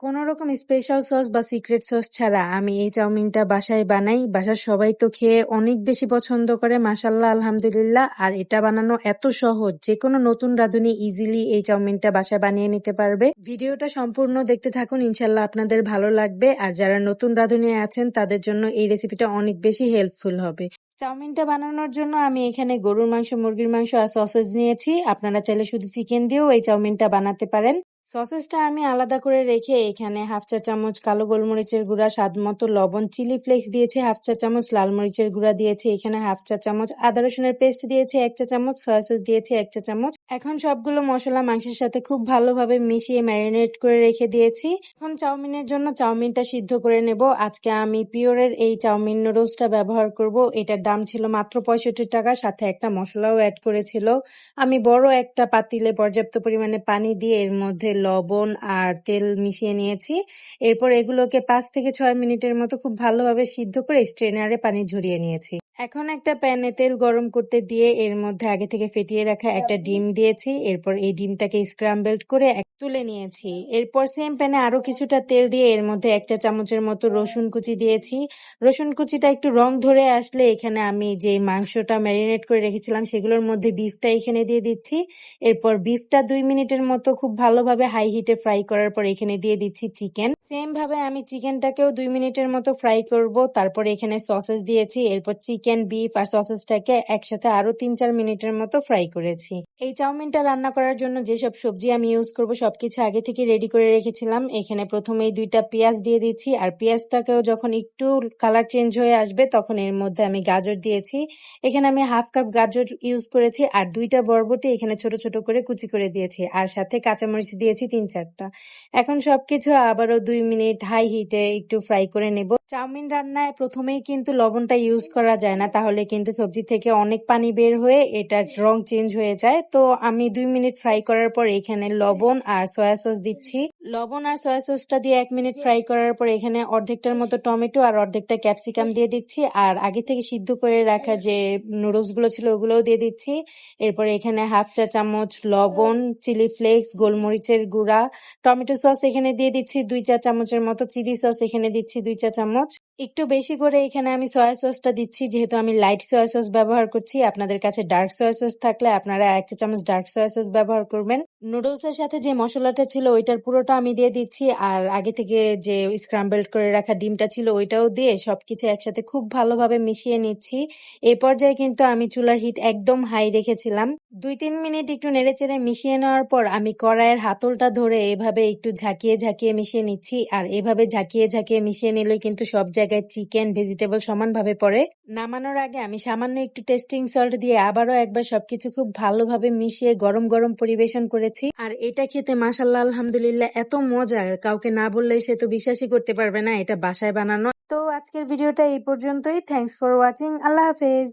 কোনো রকম special sauce বা সিক্রেট সস ছাড়া আমি এই চাউমিনটা বাসায় বানাই। বাসার সবাই তো খেয়ে অনেক বেশি পছন্দ করে মাসাল্লাহ আলহামদুলিল্লাহ। আর এটা বানানো এত সহজ যে কোনো নতুন রাঁধুনি ইজিলি এই চাউমিনটা বাসায় বানিয়ে নিতে পারবে। ভিডিওটা সম্পূর্ণ দেখতে থাকুন ইনশাল্লাহ আপনাদের ভালো লাগবে। আর যারা নতুন রাঁধুনি আছেন, তাদের জন্য এই রেসিপিটা অনেক বেশি হেল্পফুল হবে। চাউমিনটা বানানোর জন্য আমি এখানে গরুর মাংস, মুরগির মাংস আর সসেজ নিয়েছি। আপনারা চাইলে শুধু চিকেন দিয়েও এই চাউমিনটা বানাতে পারেন। সসেসটা আমি আলাদা করে রেখে এখানে হাফ চা চামচ কালো গোলমরিচের গুঁড়া, স্বাদ মতো লবণ, চিলি ফ্লেক্স দিয়েছি, হাফ চা চামচ লাল মরিচের গুঁড়া দিয়েছি, এখানে হাফ চা চামচ আদা রসুনের পেস্ট দিয়েছি, এক চা চামচ সয়া সস দিয়েছি, এক চা চামচ। এখন সবগুলো মশলা মাংসের সাথে খুব ভালোভাবে মিশিয়ে ম্যারিনেট করে রেখে দিয়েছি। এখন চাউমিনের জন্য চাউমিনটা সিদ্ধ করে নেব। আজকে আমি পিওরের এই চাউমিন নুডলসটা ব্যবহার করব। এটার দাম ছিল মাত্র পঁয়ষট্টি টাকা, সাথে একটা মশলাও অ্যাড করেছিল। আমি বড় একটা পাতিলে পর্যাপ্ত পরিমাণে পানি দিয়ে এর মধ্যে লবণ আর তেল মিশিয়ে নিয়েছি। এরপর এগুলোকে পাঁচ থেকে ছয় মিনিটের মতো খুব ভালোভাবে সিদ্ধ করে স্ট্রেনারে পানি ঝরিয়ে নিয়েছি। এখন একটা প্যানে তেল গরম করতে দিয়ে এর মধ্যে আগে থেকে ফেটিয়ে রাখা একটা ডিম দিয়েছি। এরপর এই ডিমটাকে স্ক্রাম্বেলড করে তুলে নিয়েছি। এরপর সেম প্যানে আরও কিছুটা তেল দিয়ে এর মধ্যে একটা চামচের মতো রসুন কুচি দিয়েছি। রসুন কুচিটা একটু রং ধরে আসলে এখানে আমি যে মাংসটা ম্যারিনেট করে রেখেছিলাম সেগুলোর মধ্যে বিফটা এখানে দিয়ে দিচ্ছি। এরপর বিফটা দুই মিনিটের মতো খুব ভালোভাবে হাই হিটে ফ্রাই করার পর এখানে দিয়ে দিচ্ছি চিকেন সেম ভাবে আমি চিকেনটাকেও দুই মিনিটের মতো ফ্রাই করব। তারপর এখানে সসেস দিয়েছি। এরপর চিকেন বিফ আর সসেসটাকে একসাথে আরও তিন চার মিনিটের মতো ফ্রাই করেছি। এই চাউমিনটা রান্না করার জন্য যেসব সবজি আমি ইউজ করব, সবকিছু আগে থেকে রেডি করে রেখেছিলাম। এখানে প্রথমেই দুইটা পেঁয়াজ দিয়ে দিচ্ছি, আর পেঁয়াজটাকেও যখন একটু কালার চেঞ্জ হয়ে আসবে, তখন এর মধ্যে আমি গাজর দিয়েছি। এখানে আমি হাফ কাপ গাজর ইউজ করেছি, আর দুইটা বরবটি এখানে ছোট ছোট করে কুচি করে দিয়েছি, আর সাথে কাঁচামরিচ দিয়েছি তিন চারটা এখন সবকিছু আবারও দুই মিনিট হাই হিটে একটু ফ্রাই করে নেব। চাউমিন রান্নায় প্রথমেই কিন্তু লবণটা ইউজ করা যায় না। তাহলে কিন্তু সবজি থেকে অনেক পানি বের হয়ে এটার রং চেঞ্জ হয়ে যায়। তো আমি দুই মিনিট ফ্রাই করার পর এখানে লবণ আর সয়া সস দিচ্ছি। লবণ আর সয়া সসটা দিয়ে এক মিনিট ফ্রাই করার পর এখানে অর্ধেকটার মতো টমেটো আর অর্ধেকটা ক্যাপসিকাম দিয়ে দিচ্ছি। আর আগে থেকে সিদ্ধ করে রাখা যে নুডলসগুলো ছিল ওগুলোও দিয়ে দিচ্ছি। এরপর এখানে হাফ চা চামচ লবণ চিলি ফ্লেক্স গোলমরিচের গুঁড়া, টমেটো সস এখানে দিয়ে দিচ্ছি। দুই চা চামচের মতো চিলি সস এখানে দিচ্ছি, দুই চা চামচ। একটু বেশি করে এখানে আমি সয়া সসটা দিচ্ছি, যেহেতু আমি লাইট সয়া সস ব্যবহার করছি। আপনাদের কাছে ডার্ক সয়া সস থাকলে আপনারা এক চা চামচ ডার্ক সয়া সস ব্যবহার করবেন। নুডলস এর সাথে যে মশলাটা ছিল, ওইটার পুরোটা আমি দিয়ে দিচ্ছি, আর আগে থেকে যে স্ক্রাম্বলড করে রাখা ডিমটা ছিল ওইটাও দিয়ে সবকিছু একসাথে খুব ভালোভাবে মিশিয়ে নিচ্ছি। এই পর্যায়ে কিন্তু আমি চুলার হিট একদম হাই রেখেছিলাম। দুই তিন মিনিট একটু নেড়েচেড়ে মিশিয়ে নেওয়ার পর আমি কড়াইয়ের হাতলটা ধরে এভাবে একটু ঝাঁকিয়ে ঝাঁকিয়ে মিশিয়ে নিচ্ছি, আর এভাবে ঝাঁকিয়ে ঝাঁকিয়ে মিশিয়ে নিলে কিন্তু সব জায়গায় চিকেন ভেজিটেবল সমানভাবে পড়ে। নামানোর আগে আমি সামান্য একটু টেস্টিং সল্ট দিয়ে আবারও একবার সবকিছু খুব ভালোভাবে মিশিয়ে গরম গরম পরিবেশন করেছি। আর এটা খেতে মাসাল্লাহ আলহামদুলিল্লাহ এত মজা, কাউকে না বললে সে তো বিশ্বাসই করতে পারবে না, এটা বাসায় বানানো। তো আজকের ভিডিওটা এই পর্যন্তই। থ্যাংকস ফর ওয়াচিং আল্লাহ হাফেজ।